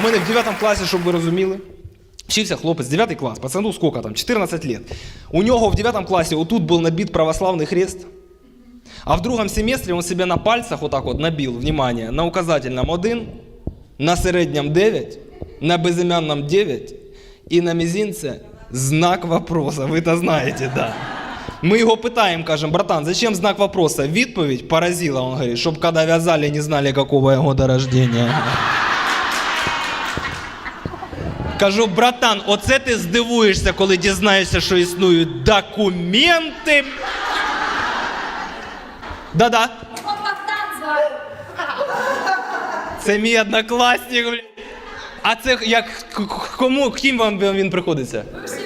У мене в 9 класі, щоб ви розуміли, вчився хлопець, 9 клас, пацану сколько там, 14 лет. У нього в 9 класі отут був набит православний хрест. А в другом семестре он себе на пальцах вот так вот набил, внимание, на указательном 1, на середнем 9, на безымянном 9 и на мизинце знак вопроса. Вы это знаете, да. Мы его пытаем, кажем, братан, зачем знак вопроса? Відповідь поразила, он говорит, чтобы когда вязали, не знали, какого я года рождения. Кажу, братан, оце ти здивуєшся, коли дізнаєшся, що існують документи. Да-да. Це мій однокласник. А це як кому, ким вам він приходиться? Всі.